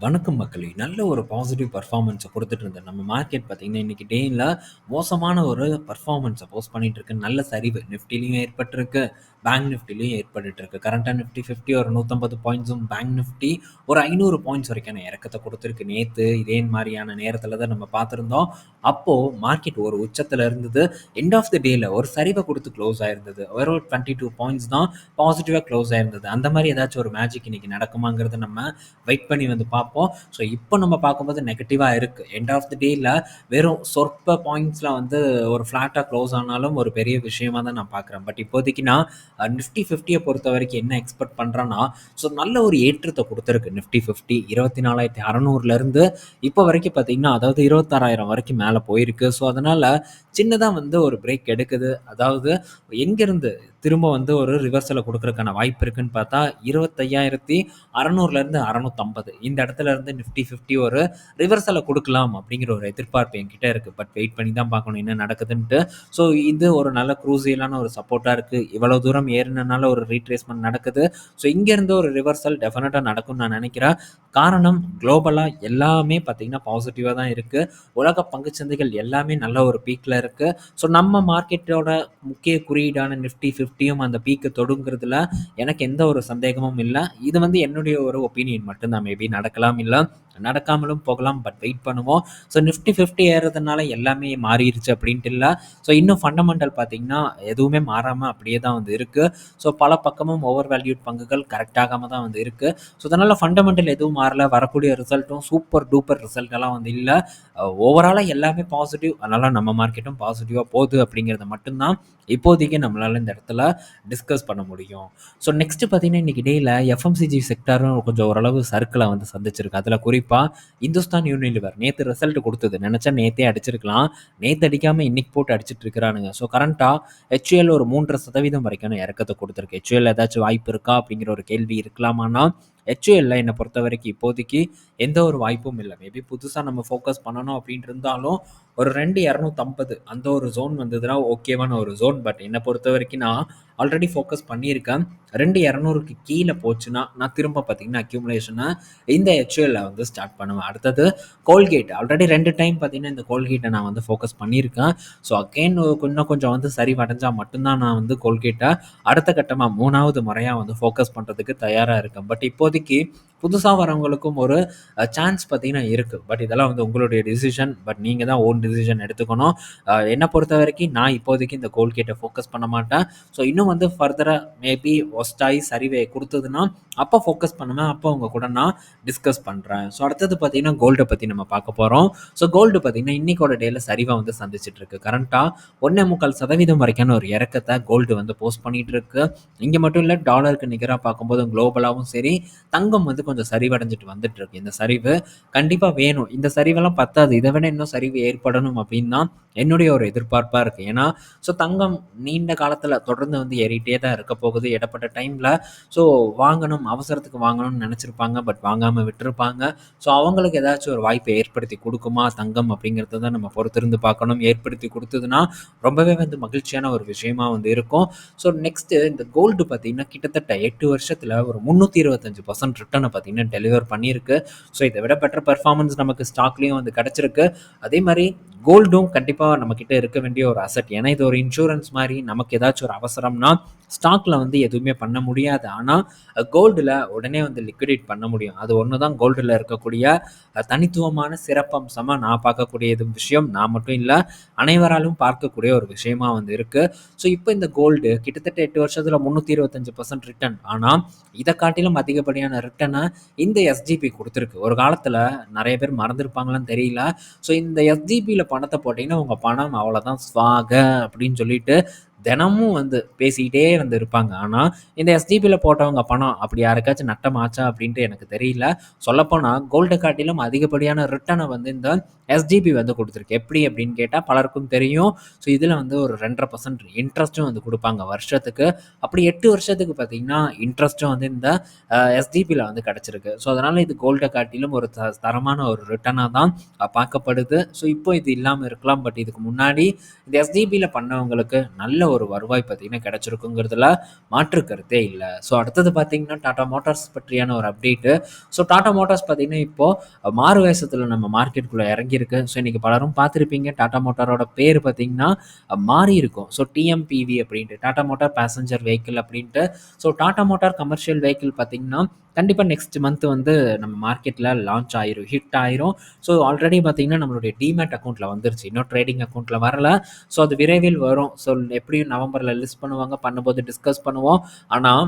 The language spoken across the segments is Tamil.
வணக்கம் மக்களே! நல்ல ஒரு பாசிட்டிவ் பர்ஃபார்மன்ஸை கொடுத்துட்டு இருந்தேன் நம்ம மார்க்கெட் பார்த்தீங்கன்னா, இன்னைக்கு டேயில் மோசமான ஒரு பர்ஃபார்மன்ஸை போஸ்ட் பண்ணிட்டு இருக்கு. நல்ல சரிவு நிஃப்டிலையும் ஏற்பட்டிருக்கு. பேங்க் நிஃப்டிலையும் ஏற்பட்டுட்டு இருக்கு. கரண்ட்டா நிஃப்டி 50 ஒரு 150 பாயிண்ட்ஸும், பேங்க் நிஃப்டி ஒரு ஐநூறு பாயிண்ட்ஸ் வரைக்கான இறக்கத்தை கொடுத்துருக்கு நேற்று இதே மாதிரியான நேரத்தில் தான் நம்ம பார்த்துருந்தோம் அப்போது மார்க்கெட் ஒரு உச்சத்தில் இருந்தது. எண்ட் ஆஃப் த டேல ஒரு சரிவை கொடுத்து க்ளோஸ் ஆயிருந்தது. வெறும் 22 பாயிண்ட்ஸ் தான் பாசிட்டிவாக க்ளோஸ் ஆயிருந்தது. அந்த மாதிரி ஏதாச்சும் ஒரு மேஜிக் இன்னைக்கு நடக்குமாங்கிறத நம்ம வெயிட் பண்ணி வந்து பார்ப்போம். ஸோ இப்போ நம்ம பார்க்கும்போது நெகட்டிவாக இருக்குது எண்ட் ஆஃப் தி டேயில் வெறும் சொற்ப பாயிண்ட்ஸில் வந்து ஒரு ஃப்ளாட்டாக க்ளோஸ் ஆனாலும் ஒரு பெரிய விஷயமா தான் நான் பார்க்குறேன். பட் இப்போதைக்கு நான் நிஃப்டி ஃபிஃப்டியை பொறுத்த வரைக்கும் என்ன எக்ஸ்பெக்ட் பண்ணுறேன்னா ஸோ நல்ல ஒரு ஏற்றத்தை கொடுத்துருக்கு நிஃப்டி 50 24,600லேருந்து இப்போ வரைக்கும் பார்த்தீங்கன்னா, அதாவது 26,000 வரைக்கும் மேலே போயிருக்கு. ஸோ அதனால் சின்னதாக வந்து ஒரு பிரேக் எடுக்குது. அதாவது எங்கேருந்து திரும்ப வந்து ஒரு ரிவர்சலை கொடுக்கறதுக்கான வாய்ப்பு இருக்குன்னு பார்த்தா, 25,600லேருந்து 650 இந்த இடத்துல இருந்து நிஃப்டி 50 ஒரு ரிவர்சலை கொடுக்கலாம் அப்படிங்கிற ஒரு எதிர்பார்ப்பு என்கிட்ட இருக்குது பட் வெயிட் பண்ணி தான் பார்க்கணும் என்ன நடக்குதுன்ட்டு. ஸோ இது ஒரு நல்ல குரூசியலான ஒரு சப்போர்ட்டாக இருக்குது இவ்வளோ தூரம் ஏறினால ஒரு ரீட்ரேஸ்மெண்ட் நடக்குது. ஸோ இங்கேருந்து ஒரு ரிவர்சல் டெஃபினட்டாக நடக்கும்னு நான் நினைக்கிறேன். காரணம் குளோபலாக எல்லாமே பார்த்திங்கன்னா பாசிட்டிவாக தான் இருக்குது உலக பங்குச்சந்தைகள் எல்லாமே நல்ல ஒரு பீக்கில் இருக்குது ஸோ நம்ம மார்க்கெட்டோட முக்கிய குறியீடான நிஃப்டி 50யும் அந்த பீக்கை தொடுங்கிறதுல எனக்கு எந்த ஒரு சந்தேகமும் இல்லை இது வந்து என்னுடைய ஒரு ஒப்பீனியன் மட்டும்தான் மேபி நடக்கலாம், இல்லை நடக்காமலும் போகலாம். பட் வெயிட் பண்ணுவோம். ஸோ நிஃப்டி 50 ஏறுறதுனால எல்லாமே மாறிடுச்சு அப்படின்ட்டு இல்லை ஸோ இன்னும் ஃபண்டமெண்டல் பார்த்தீங்கன்னா, எதுவுமே மாறாமல் அப்படியே தான் வந்து இருக்குது ஸோ பல பக்கமும் ஓவர் வேல்யூட் பங்குகள் கரெக்டாகாமல் தான் வந்து இருக்குது ஸோ அதனால் ஃபண்டமெண்டல் எதுவும் மாறல. வரக்கூடிய ரிசல்ட்டும் சூப்பர் டூப்பர் ரிசல்ட் எல்லாம் வந்து இல்லை ஓவராலாக எல்லாமே பாசிட்டிவ். அதனால் நம்ம மார்க்கெட்டும் பாசிட்டிவாக போகுது அப்படிங்கிறது மட்டும்தான் இப்போதைக்கு நம்மளால் இந்த இடத்துல டிஸ்கஸ் பண்ண முடியும். ஸோ நெக்ஸ்ட் பார்த்தீங்கன்னா, இன்னைக்கு டேல எஃப்எம்சிஜி செக்டரும் கொஞ்சம் ஓரளவு சர்க்கிளை வந்து சந்திச்சிருக்கு. அதில் குறிப்பா இந்துஸ்தான் யூனிலிவர் நேற்று ரிசல்ட் கொடுத்தது நினச்சா நேத்தே அடிச்சிருக்கலாம். நேத்து அடிக்காம இன்னைக்கு போட்டு அடிச்சிட்டு இருக்கிறானுங்க. ஸோ கரண்ட்டா ஹெச்ஏஎல் ஒரு 3.5% வரைக்கான இறக்கத்தை கொடுத்துருக்கு ஹெச்ஏஎல் ஏதாச்சும் வாய்ப்பு இருக்கா அப்படிங்கிற ஒரு கேள்வி இருக்கலாமான்னா, ஹெச்ஓஎல்ல என்னை பொறுத்த வரைக்கும் இப்போதைக்கு எந்த ஒரு வாய்ப்பும் இல்லை மேபி புதுசாக நம்ம ஃபோக்கஸ் பண்ணணும் அப்படின்ட்டு இருந்தாலும், ஒரு 2,250 அந்த ஒரு ஜோன் வந்ததுன்னா ஓகேவான ஒரு ஜோன். பட் என்னை பொறுத்த வரைக்கும் நான் ஆல்ரெடி ஃபோக்கஸ் பண்ணியிருக்கேன். ரெண்டு இரநூறுக்கு கீழே போச்சுன்னா, நான் திரும்ப பார்த்தீங்கன்னா, அக்யூமுலேஷனை இந்த ஹெச்எல்ல வந்து ஸ்டார்ட் பண்ணுவேன். அடுத்தது கோல்கேட் ஆல்ரெடி ரெண்டு டைம் பார்த்தீங்கன்னா, இந்த கோல்கேட்டை நான் வந்து ஃபோக்கஸ் பண்ணியிருக்கேன். ஸோ அகைன் இன்னும் கொஞ்சம் வந்து சரி வடைஞ்சால் மட்டும்தான் நான் வந்து கோல்கேட்டை அடுத்த கட்டமாக மூணாவது முறையாக வந்து ஃபோக்கஸ் பண்ணுறதுக்கு தயாராக இருக்கேன். பட் இப்போதைக்கு புதுசாக வரவங்களுக்கும் ஒரு சான்ஸ் பார்த்தீங்கன்னா இருக்குது பட் இதெல்லாம் வந்து உங்களுடைய டிசிஷன். பட் நீங்கள் தான் ஓன் டிசிஷன் எடுத்துக்கணும். என்னை பொறுத்த வரைக்கும் நான் இப்போதைக்கு இந்த கோல்கேட்ட ஃபோக்கஸ் பண்ண மாட்டேன். ஸோ இன்னும் வந்து ஃபர்தராக மேபி வொர்ஸ்ட் சரிவே சரிவை அப்போ ஃபோக்கஸ் பண்ணுவேன். அப்போ அவங்க கூட நான் டிஸ்கஸ் பண்ணுறேன் ஸோ அடுத்தது பார்த்தீங்கன்னா, கோல்டை பற்றி நம்ம பார்க்க போகிறோம் ஸோ கோல்டு பார்த்தீங்கன்னா, இன்னைக்கோட டேயில் சரிவாக வந்து சந்திச்சிட்டு இருக்கு. கரண்ட்டா 1.25% வரைக்கான ஒரு இறக்கத்தை கோல்டு வந்து போஸ்ட் பண்ணிகிட்டு இருக்கு. இங்கே மட்டும் இல்லை டாலருக்கு நிகராக பார்க்கும்போது குளோபலாகவும் சரி, தங்கம் வந்து கொஞ்சம் சரிவடைஞ்சிட்டு வந்துட்டு இருக்கு. இந்த சரிவு கண்டிப்பாக வேணும். இந்த சரிவெல்லாம் பத்தாது. இதை விட இன்னும் சரிவு ஏற்படணும் அப்படின்னு தான் என்னுடைய ஒரு எதிர்பார்ப்பாக இருக்குது ஏன்னா, ஸோ தங்கம் நீண்ட காலத்தில் தொடர்ந்து வந்து ஏறிட்டே தான் இருக்க போகுது. இடப்பட்ட டைமில் ஸோ வாங்கணும், அவசரத்துக்கு வாங்கணும்னு நினச்சிருப்பாங்க பட் வாங்காமல் விட்டுருப்பாங்க. ஸோ அவங்களுக்கு ஏதாச்சும் ஒரு வாய்ப்பை ஏற்படுத்தி கொடுக்குமா தங்கம் அப்படிங்கிறத தான் நம்ம பொறுத்திருந்து பார்க்கணும். ஏற்படுத்தி கொடுத்ததுன்னா ரொம்பவே வந்து மகிழ்ச்சியான ஒரு விஷயமா வந்து இருக்கும். ஸோ நெக்ஸ்ட்டு இந்த கோல்டு பார்த்தீங்கன்னா, கிட்டத்தட்ட எட்டு வருஷத்தில் ஒரு முந்நூற்றி இருபத்தஞ்சு பர்சன்ட் ரிட்டர்னை பார்த்தீங்கன்னா, டெலிவர் பண்ணியிருக்கு. ஸோ இதை விட பெட்டர் பெர்ஃபார்மன்ஸ் நமக்கு ஸ்டாக்லேயும் வந்து கிடச்சிருக்கு அதே மாதிரி கோல்டும் கண்டிப்பாக நம்மக்கிட்ட இருக்க வேண்டிய ஒரு அசெட். ஏன்னா, இது ஒரு இன்சூரன்ஸ் மாதிரி நமக்கு ஏதாச்சும் ஒரு அவசரம்னா, ஸ்டாக்ல வந்து எதுவுமே பண்ண முடியாது. ஆனால் கோல்டில் உடனே வந்து லிக்விடேட் பண்ண முடியும். அது ஒன்று தான் கோல்டில் இருக்கக்கூடிய தனித்துவமான சிறப்பம்சமாக நான் பார்க்கக்கூடிய இது விஷயம். நான் மட்டும் இல்லை அனைவராலும் பார்க்கக்கூடிய ஒரு விஷயமா வந்து இருக்கு. ஸோ இப்போ இந்த கோல்டு கிட்டத்தட்ட எட்டு வருஷத்தில் முந்நூற்றி இருபத்தஞ்சு பர்சன்ட் ரிட்டர்ன். ஆனால் இதை காட்டிலும் அதிகப்படியான ரிட்டனை இந்த எஸ்ஜிபி கொடுத்துருக்கு ஒரு காலத்துல நிறைய பேர் மறந்திருப்பாங்களான்னு தெரியல. ஸோ இந்த எஸ்ஜிபில பணத்தை போட்டீங்கன்னா, உங்க பணம் அவ்வளோதான் ஸ்வாக அப்படின்னு சொல்லிட்டு தினமும் வந்து பேசிக்கிட்டே வந்து இருப்பாங்க. ஆனால் இந்த எஸ்டிபியில் போட்டவங்க பணம் அப்படி யாருக்காச்சும் நட்டம் ஆச்சா அப்படின்ட்டு எனக்கு தெரியல. சொல்லப்போனால் கோல்டு காட்டிலும் அதிகப்படியான ரிட்டனை வந்து இந்த எஸ்டிபி வந்து கொடுத்துருக்கு எப்படி அப்படின்னு கேட்டால் பலருக்கும் தெரியும். ஸோ இதில் வந்து ஒரு 2.5% இன்ட்ரெஸ்ட்டும் வந்து கொடுப்பாங்க வருஷத்துக்கு. அப்படி எட்டு வருஷத்துக்கு பார்த்தீங்கன்னா, இன்ட்ரெஸ்ட்டும் வந்து இந்த எஸ்டிபியில் வந்து கிடச்சிருக்கு ஸோ அதனால் இது கோல்டை காட்டிலும் ஒரு த தரமான ஒரு ரிட்டனாக தான் பார்க்கப்படுது. ஸோ இப்போ இது இல்லாமல் இருக்கலாம். பட் இதுக்கு முன்னாடி இந்த எஸ்டிபியில் பண்ணவங்களுக்கு நல்ல ஒரு ஒரு வருவாய் பார்த்தீங்கன்னா கிடச்சிருக்குங்கிறதுல மாற்று கருத்தே இல்லை. ஸோ அடுத்தது பார்த்தீங்கன்னா டாடா மோட்டார்ஸ் பற்றியான ஒரு அப்டேட்டு ஸோ டாடா மோட்டார்ஸ் பார்த்தீங்கன்னா இப்போது மாறு வேஷத்தில் நம்ம மார்க்கெட்டுக்குள்ளே இறங்கியிருக்கு. ஸோ இன்றைக்கி பலரும் பார்த்துருப்பீங்க. டாடா மோட்டாரோட பேர் பார்த்தீங்கன்னா மாறி இருக்கும். ஸோ டிஎம்பிவி அப்படின்ட்டு டாடா மோட்டார் பேசஞ்சர் வெஹிக்கிள் அப்படின்ட்டு. So Tata motor commercial vehicle பார்த்தீங்கன்னா கண்டிப்பாக நெக்ஸ்ட் மந்த் வந்து நம்ம மார்க்கெட்டில் லான்ச் ஆயிரும் ஹிட் ஆயிரும். ஸோ ஆல்ரெடி பார்த்தீங்கன்னா நம்மளுடைய டிமேட் அக்கௌண்ட்டில் வந்துருச்சு. இன்னும் ட்ரேடிங் அக்கௌண்ட்டில் வரல. ஸோ அது விரைவில் வரும். ஸோ எப்படியும் நவம்பரில் லிஸ்ட் பண்ணுவாங்க. பண்ணும்போது டிஸ்கஸ் பண்ணுவோம். ஆனால்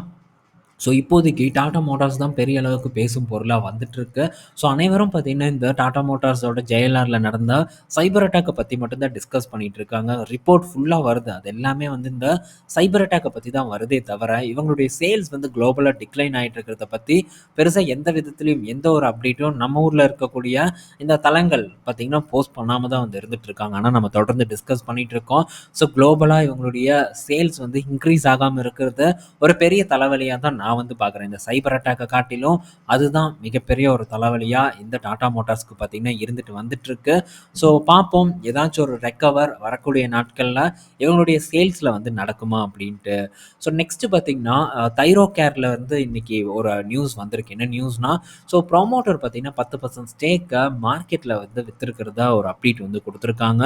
ஸோ இப்போதைக்கு டாடா மோட்டார்ஸ் தான் பெரிய அளவுக்கு பேசும் பொருளாக வந்துட்டுருக்கு. ஸோ அனைவரும் பார்த்திங்கன்னா இந்த டாடா மோட்டார்ஸோட ஜெயலாரில் நடந்த சைபர் அட்டாக்கை பற்றி மட்டும்தான் டிஸ்கஸ் பண்ணிகிட்டு இருக்காங்க ரிப்போர்ட் ஃபுல்லாக வருது. அது எல்லாமே வந்து இந்த சைபர் அட்டாக்கை பற்றி தான் வருதே தவிர இவங்களுடைய சேல்ஸ் வந்து குளோபலாக டிக்ளைன் ஆகிட்டு இருக்கிறத பற்றி பெருசாக எந்த விதத்துலையும் எந்த ஒரு அப்டேட்டும் நம்ம ஊரில் இருக்கக்கூடிய இந்த தளங்கள் பார்த்திங்கன்னா போஸ்ட் பண்ணாமல் தான் வந்து இருந்துகிட்டு இருக்காங்க ஆனால் நம்ம தொடர்ந்து டிஸ்கஸ் பண்ணிகிட்டு இருக்கோம் ஸோ குளோபலாக இவங்களுடைய சேல்ஸ் வந்து இன்க்ரீஸ் ஆகாமல் இருக்கிறது ஒரு பெரிய தலைவலியாக தான் நான் நான் வந்து பார்க்குறேன். இந்த சைபர் அட்டாக்கை காட்டிலும் அதுதான் மிகப்பெரிய ஒரு தலைவலியாக இந்த டாடா மோட்டார்ஸ்க்கு பார்த்திங்கன்னா இருந்துட்டு வந்துட்டுருக்கு. ஸோ பார்ப்போம். ஏதாச்சும் ஒரு ரெக்கவர் வரக்கூடிய நாட்களில் இவங்களுடைய சேல்ஸில் வந்து நடக்குமா அப்படின்ட்டு. ஸோ நெக்ஸ்ட்டு பார்த்திங்கன்னா தைரோ கேரில் வந்து இன்றைக்கி ஒரு நியூஸ் வந்திருக்கு. என்ன நியூஸ்னால் ஸோ ப்ரொமோட்டர் பார்த்திங்கன்னா பத்து பர்சன்ட் ஸ்டேக்கை மார்க்கெட்டில் வந்து விற்றுருக்கிறதா ஒரு அப்டேட் வந்து கொடுத்துருக்காங்க.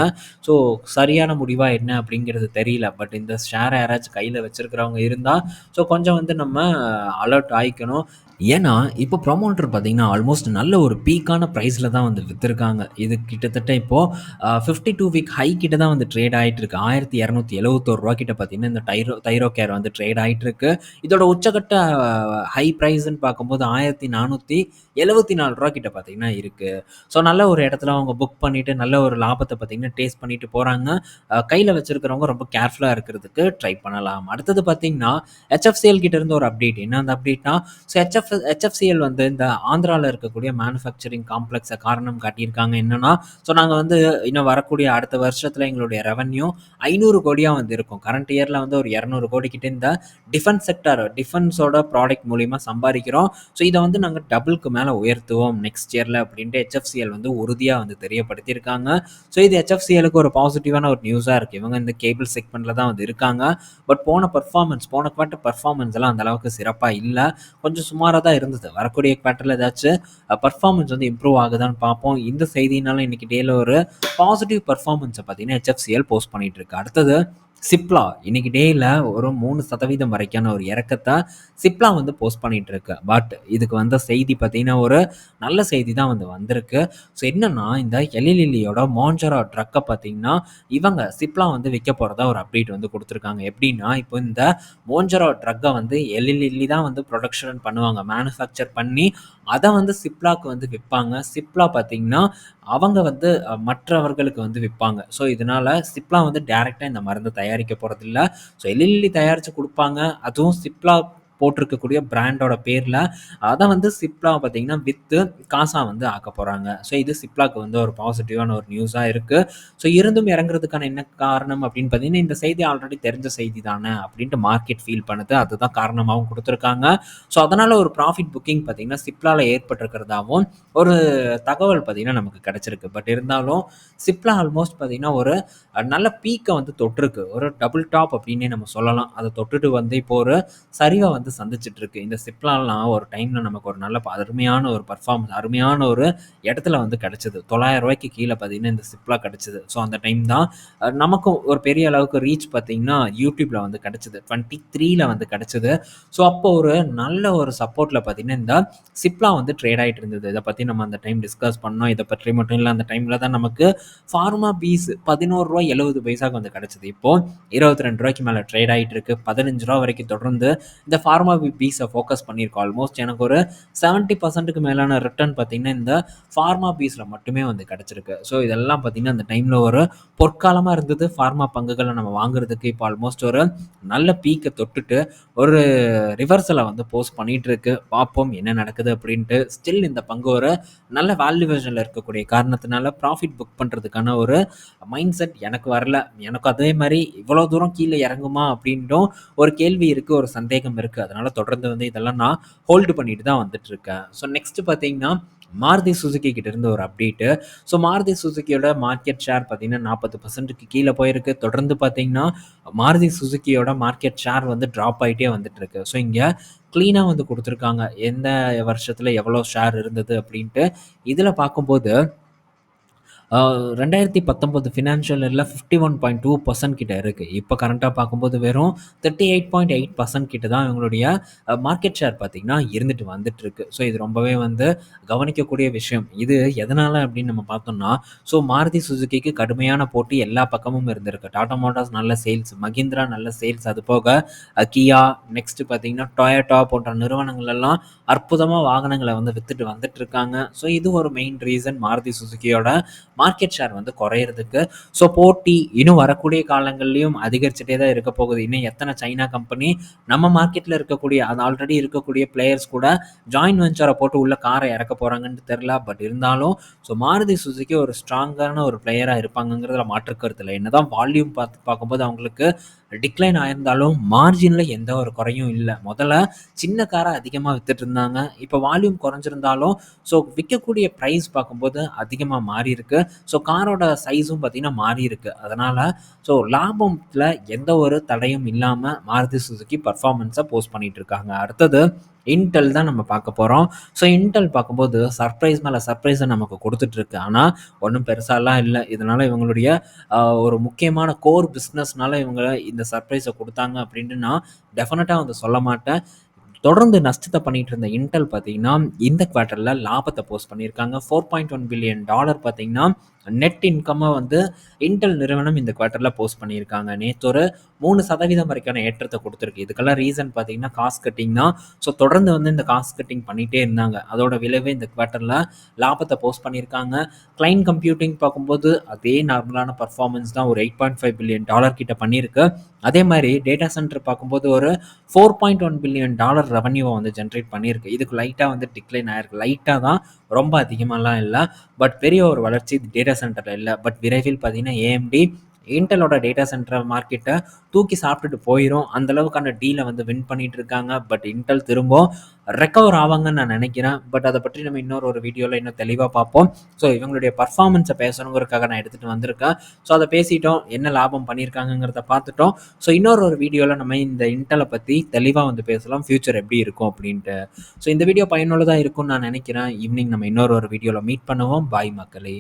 ஸோ சரியான முடிவாக என்ன அப்படிங்கிறது தெரியல. பட் இந்த ஷேரை யாராச்சும் கையில் வச்சுருக்கிறவங்க இருந்தால் ஸோ கொஞ்சம் வந்து நம்ம அலர்ட் ஆகிக்கணும் ஏன்னா இப்போ ப்ரொமோட்டர் பார்த்தீங்கன்னா ஆல்மோஸ்ட் நல்ல ஒரு பீக்கான ப்ரைஸில் தான் வந்து விற்றுருக்காங்க இது கிட்டத்தட்ட இப்போது ஃபிஃப்டி டூ வீக் ஹை கிட்ட தான் வந்து ட்ரேட் ஆகிட்டு இருக்கு ஆயிரத்தி இரநூத்தி எழுபத்தோரு ரூபா கிட்ட பார்த்தீங்கன்னா இந்த டைரோ தைரோ கேர் வந்து ட்ரேட் ஆகிட்டு இருக்கு இதோட உச்சக்கட்ட ஹை ப்ரைஸ்ன்னு பார்க்கும்போது ஆயிரத்தி நானூற்றி எழுபத்தி நாலு ரூபா கிட்ட பார்த்தீங்கன்னா இருக்குது ஸோ நல்ல ஒரு இடத்துல அவங்க புக் பண்ணிவிட்டு நல்ல ஒரு லாபத்தை பார்த்தீங்கன்னா டேஸ்ட் பண்ணிட்டு போகிறாங்க கையில் வச்சுருக்கிறவங்க ரொம்ப கேர்ஃபுல்லாக இருக்கிறதுக்கு ட்ரை பண்ணலாம். அடுத்தது பார்த்தீங்கன்னா ஹெச்எஃப்சிஎல் கிட்ட இருந்து ஒரு அப்டேட் என்ன அந்த அப்டேட்னா ஸோ ஹெச்எஃப் ஹெச்எஃப்சிஎல் வந்து இந்த ஆந்திராவில் இருக்கக்கூடிய மேனுஃபேக்சரிங் காம்ப்ளெக்ஸை காரணம் காட்டியிருக்காங்க. என்னன்னா ஸோ நாங்கள் வந்து இன்னும் வரக்கூடிய அடுத்த வருஷத்தில் எங்களுடைய ரெவன்யூ ஐநூறு கோடியாக வந்து இருக்கும். கரண்ட் இயரில் வந்து ஒரு இரநூறு கோடிக்கிட்ட இந்த டிஃபென்ஸ் செக்டர் டிஃபென்ஸோட ப்ராடக்ட் மூலிமா சம்பாதிக்கிறோம். ஸோ இதை வந்து நாங்கள் டபுளுக்கு மேலே உயர்த்துவோம் நெக்ஸ்ட் இயரில் அப்படின்ட்டு ஹெச்எஃப்சிஎல் வந்து உறுதியாக வந்து தெரியப்படுத்தியிருக்காங்க. ஸோ இது ஹெச்எஃப்சிஎலுக்கு ஒரு பாசிட்டிவான ஒரு நியூஸாக இருக்குது இவங்க இந்த கேபிள் செக்மெண்ட்டில் தான் வந்து இருக்காங்க. பட் போன பர்ஃபார்மன்ஸ் போன குவார்ட்டர் பர்ஃபார்மன்ஸ் எல்லாம் அந்த அளவுக்கு சிறப்பாக இல்லை. கொஞ்சம் சுமார் சுமாராக தான் இருந்தது. வரக்கூடிய குவார்ட்டரில் ஏதாச்சும் பர்ஃபார்மன்ஸ் வந்து இம்ப்ரூவ் ஆகுதான்னு பார்ப்போம். இந்த செய்தினால இன்னைக்கு டேல ஒரு பாசிட்டிவ் பர்ஃபார்மன்ஸை பார்த்தீங்கன்னா ஹெச்எஃப்சிஎல் போஸ்ட் பண்ணிட்டு இருக்கு. அடுத்தது சிப்லா இன்னைக்கு டேயில் ஒரு மூணு சதவீதம் வரைக்கான ஒரு இறக்கத்தை சிப்லா வந்து போஸ்ட் பண்ணிட்டு இருக்கு பட் இதுக்கு வந்த செய்தி பார்த்தீங்கன்னா ஒரு நல்ல செய்தி தான் வந்து வந்திருக்கு. ஸோ என்னன்னா இந்த எலிலிலியோட மாஞ்சரா ட்ரக்கை பார்த்தீங்கன்னா இவங்க சிப்லா வந்து விற்க போகிறதா ஒரு அப்டேட் வந்து கொடுத்துருக்காங்க. எப்படின்னா இப்போ இந்த மோஞ்சரா ட்ரக்கை வந்து எலிலில்லி தான் வந்து ப்ரொடக்ஷன் பண்ணுவாங்க. மேனுஃபேக்சர் பண்ணி அதை வந்து சிப்லாக்கு வந்து விற்பாங்க. சிப்லா பார்த்தீங்கன்னா அவங்க வந்து மற்றவர்களுக்கு வந்து விற்பாங்க ஸோ இதனால் சிப்லா வந்து டேரெக்டாக இந்த மருந்தை தயாரிக்க போகிறதில்ல ஸோ எலிலி தயாரித்து கொடுப்பாங்க. அதுவும் சிப்லா போட்டிருக்கக்கூடிய பிராண்டோட பேரில் அதை வந்து சிப்லா பார்த்தீங்கன்னா வித்து காசாக வந்து ஆக்க போகிறாங்க ஸோ இது சிப்லாக்கு வந்து ஒரு பாசிட்டிவான ஒரு நியூஸாக இருக்குது ஸோ இருந்தும் இறங்குறதுக்கான என்ன காரணம் அப்படின்னு பார்த்தீங்கன்னா இந்த செய்தி ஆல்ரெடி தெரிஞ்ச செய்தி தானே அப்படின்ட்டு மார்க்கெட் ஃபீல் பண்ணுது. அதுதான் காரணமாகவும் கொடுத்துருக்காங்க. ஸோ அதனால் ஒரு ப்ராஃபிட் புக்கிங் பார்த்தீங்கன்னா சிப்லாவில் ஏற்பட்டிருக்கிறதாகவும் ஒரு தகவல் பார்த்தீங்கன்னா நமக்கு கிடச்சிருக்கு. பட் இருந்தாலும் சிப்லா ஆல்மோஸ்ட் பார்த்தீங்கன்னா ஒரு நல்ல பீக்கை வந்து தொட்டிருக்கு. ஒரு டபுள் டாப் அப்படின்னே நம்ம சொல்லலாம். அதை தொட்டுட்டு வந்து இப்போ ஒரு சரிவை வந்து சந்திச்சுட்டு இருக்கு இந்த சிப்லாலாம் ஒரு டைம்ல நமக்கு ஒரு நல்ல அருமையான ஒரு பர்ஃபார்மன்ஸ் அருமையான ஒரு இடத்துல வந்து கிடைச்சது. தொள்ளாயிரம் ரூபாய்க்கு கீழே பார்த்தீங்கன்னா இந்த சிப்லா கிடைச்சது. ஸோ அந்த டைம் தான் நமக்கும் ஒரு பெரிய அளவுக்கு ரீச் பார்த்தீங்கன்னா யூடியூப்ல வந்து கிடைச்சது. டுவெண்ட்டி த்ரீல வந்து கிடைச்சது. ஸோ அப்போ ஒரு நல்ல ஒரு சப்போர்ட்ல பார்த்தீங்கன்னா இந்த சிப்லா வந்து ட்ரேட் ஆகிட்டு இருந்தது. இதை பற்றி நம்ம அந்த டைம் டிஸ்கஸ் பண்ணோம். இதை பற்றி மட்டும் இல்லை அந்த டைமில் தான் நமக்கு ஃபார்மா பீஸ் பதினோரு ரூபா எழுபது பைசாக்கு வந்து கிடச்சிது. இப்போது இருபத்தி ரெண்டு ரூபாய்க்கு மேலே ட்ரேட் ஆகிட்டு இருக்கு. பதினஞ்சு ரூபா வரைக்கும் தொடர்ந்து இந்த ஃபார்மா ஃபார்மா பீஸை ஃபோக்கஸ் பண்ணியிருக்கோம் ஆல்மோஸ்ட் எனக்கு ஒரு செவன்ட்டி பர்சன்ட்டுக்கு மேலான ரிட்டர்ன் பார்த்தீங்கன்னா இந்த ஃபார்மா பீஸில் மட்டுமே வந்து கிடச்சிருக்கு. ஸோ இதெல்லாம் பார்த்திங்கன்னா அந்த டைமில் ஒரு பொற்காலமாக இருந்தது. ஃபார்மா பங்குகளை நம்ம வாங்குறதுக்கு இப்போ ஆல்மோஸ்ட் ஒரு நல்ல பீக்கை தொட்டுட்டு ஒரு ரிவர்சலை வந்து போஸ்ட் பண்ணிகிட்டு இருக்கு பார்ப்போம் என்ன நடக்குது அப்படின்ட்டு. ஸ்டில் இந்த பங்கு ஒரு நல்ல வேல்யூவேஷனில் இருக்கக்கூடிய காரணத்தினால ப்ராஃபிட் புக் பண்ணுறதுக்கான ஒரு மைண்ட் செட் எனக்கு வரல. எனக்கு அதே மாதிரி இவ்வளோ தூரம் கீழே இறங்குமா அப்படின்ட்டும் ஒரு கேள்வி இருக்குது ஒரு சந்தேகம் இருக்குது அதனால் தொடர்ந்து வந்து இதெல்லாம் நான் ஹோல்டு பண்ணிட்டு தான் வந்துட்டு இருக்கேன் ஸோ நெக்ஸ்ட் பார்த்தீங்கன்னா மாருதி சுசுகி கிட்டேருந்து ஒரு அப்டேட்டு ஸோ மாருதி சுசுகியோட மார்க்கெட் ஷேர் பார்த்தீங்கன்னா நாற்பது பர்சன்ட்டுக்கு கீழே போயிருக்கு. தொடர்ந்து பார்த்தீங்கன்னா மாருதி சுசுகியோட மார்க்கெட் ஷேர் வந்து ட்ராப் ஆகிட்டே வந்துட்டுருக்கு. ஸோ இங்கே க்ளீனாக வந்து கொடுத்துருக்காங்க. எந்த வருஷத்தில் எவ்வளோ ஷேர் இருந்தது அப்படின்ட்டு. இதில் பார்க்கும்போது ரெண்டாயிரத்தி பத்தொம்போது ஃபினான்ஷியல் இயரில் fifty one point two percent கிட்ட இருக்குது இப்போ கரண்ட்டாக பார்க்கும்போது வெறும் thirty eight point eight percent கிட்ட தான் இவங்களுடைய மார்க்கெட் ஷேர் பார்த்திங்கன்னா இருந்துட்டு வந்துட்டு இருக்கு. ஸோ இது ரொம்பவே வந்து கவனிக்கக்கூடிய விஷயம். இது எதனால் அப்படின்னு நம்ம பார்த்தோம்னா ஸோ மாருதி சுசுகிக்கு கடுமையான போட்டி எல்லா பக்கமும் இருந்திருக்கு. டாடா மோட்டார்ஸ் நல்ல சேல்ஸ் மஹிந்திரா நல்ல சேல்ஸ் அது போக கியா நெக்ஸ்ட் பார்த்தீங்கன்னா டொயட்டா போன்ற நிறுவனங்கள் எல்லாம் அற்புதமாக வாகனங்களை வந்து வித்துட்டு வந்துட்டு இருக்காங்க. ஸோ இது ஒரு மெயின் ரீசன் மாருதி சுசுகியோட மார்க்கெட் ஷேர் வந்து குறையிறதுக்கு. ஸோ போட்டி இன்னும் வரக்கூடிய காலங்கள்லையும் அதிகரிச்சுட்டே தான் இருக்க போகுது. இன்னும் எத்தனை சைனா கம்பெனி நம்ம மார்க்கெட்டில் இருக்கக்கூடிய அது ஆல்ரெடி இருக்கக்கூடிய பிளேயர்ஸ் கூட ஜாயின் வெஞ்சரை போட்டு உள்ள காரை இறக்க போகிறாங்கன்னு தெரில பட் இருந்தாலும் ஸோ மாருதி சுசுகி ஒரு ஸ்ட்ராங்கான ஒரு பிளேயராக இருப்பாங்கங்கிறதுல மாற்று என்ன தான் வால்யூம் பார்த்து பார்க்கும்போது அவங்களுக்கு டிக்ளைன் ஆயிருந்தாலும் மார்ஜினில் எந்த ஒரு குறையும் இல்லை. முதல்ல சின்ன காரை அதிகமாக வித்துட்டு இருந்தாங்க இப்போ வால்யூம் குறைஞ்சிருந்தாலும் ஸோ விற்கக்கூடிய ப்ரைஸ் பார்க்கும்போது அதிகமாக மாறி இருக்கு ஸோ காரோட சைஸும் பார்த்தீங்கன்னா மாறி இருக்கு அதனால் ஸோ லாபத்தில் எந்த ஒரு தடையும் இல்லாமல் மாருதி சுசுகி பர்ஃபார்மன்ஸை போஸ்ட் பண்ணிகிட்டு இருக்காங்க அடுத்தது இன்டெல் தான் நம்ம பார்க்க போகிறோம் ஸோ இன்டெல் பார்க்கும்போது சர்ப்ரைஸ் மேலே சர்ப்ரைஸை நமக்கு கொடுத்துட்ருக்கு ஆனால் ஒன்றும் பெருசாலாம் இல்லை. இதனால் இவங்களுடைய ஒரு முக்கியமான கோர் பிஸ்னஸ்னால இவங்க இந்த சர்ப்ரைஸை கொடுத்தாங்க அப்படின்ட்டு நான் டெஃபினட்டாக வந்து சொல்ல மாட்டேன். தொடர்ந்து நஷ்டத்தை பண்ணிட்டு இருந்த இன்டெல் பார்த்தீங்கன்னா இந்த குவார்ட்டரில் லாபத்தை போஸ்ட் பண்ணியிருக்காங்க. Four point one billion dollar பார்த்தீங்கன்னா நெட் இன்கம்மை வந்து இன்டெல் நிறுவனம் இந்த குவார்ட்டரில் போஸ்ட் பண்ணியிருக்காங்க. நேற்று ஒரு மூணு சதவீதம் வரைக்கான ஏற்றத்தை கொடுத்துருக்கு. இதுக்கெல்லாம் ரீசன் பார்த்தீங்கன்னா காஸ்ட் கட்டிங் தான். ஸோ தொடர்ந்து வந்து இந்த காஸ்ட் கட்டிங் பண்ணிகிட்டே இருந்தாங்க. அதோட விளைவே இந்த குவார்ட்டரில் லாபத்தை போஸ்ட் பண்ணியிருக்காங்க. கிளைன் கம்ப்யூட்டிங் பார்க்கும்போது அதே நார்மலான பர்ஃபார்மன்ஸ் தான் ஒரு eight point five billion dollar கிட்ட பண்ணியிருக்கு. அதே மாதிரி டேட்டா சென்டர் பார்க்கும்போது ஒரு four point one billion dollar ரெவன்யூவை வந்து ஜென்ரேட் பண்ணியிருக்கு. இதுக்கு லைட்டாக வந்து டிக்ளைன் ஆயிருக்கு. லைட்டாக தான் ரொம்ப அதிகமாகலாம் இல்லை. பட் பெரிய ஒரு வளர்ச்சி டேட்டா சென்டரில் இல்லை. பட் விரைவில் பார்த்தீங்கன்னா ஏஎம்டி இன்டலோட டேட்டா சென்டர் மார்க்கெட்டை தூக்கி சாப்பிட்டுட்டு போயிடும் அந்த அளவுக்கான டீலை வந்து வின் பண்ணிட்டு இருக்காங்க. பட் இன்டெல் திரும்ப ரெக்கவர் ஆவாங்கன்னு நான் நினைக்கிறேன். பட் அதை பற்றி நம்ம இன்னொரு ஒரு வீடியோவில் இன்னும் தெளிவாக பார்ப்போம். ஸோ இவங்களுடைய பர்ஃபார்மன்ஸை பேசணுங்கிறதுக்காக நான் எடுத்துகிட்டு வந்திருக்கேன். ஸோ அதை பேசிட்டோம். என்ன லாபம் பண்ணியிருக்காங்கங்கிறத பார்த்துட்டோம். ஸோ இன்னொரு ஒரு வீடியோவில் நம்ம இந்த இன்டலை பற்றி தெளிவாக வந்து பேசலாம். ஃப்யூச்சர் எப்படி இருக்கும் அப்படின்ட்டு. ஸோ இந்த வீடியோ பயனுள்ளதாக இருக்கும்னு நான் நினைக்கிறேன். ஈவினிங் நம்ம இன்னொரு ஒரு வீடியோவில் மீட் பண்ணுவோம். பாய் மக்களே.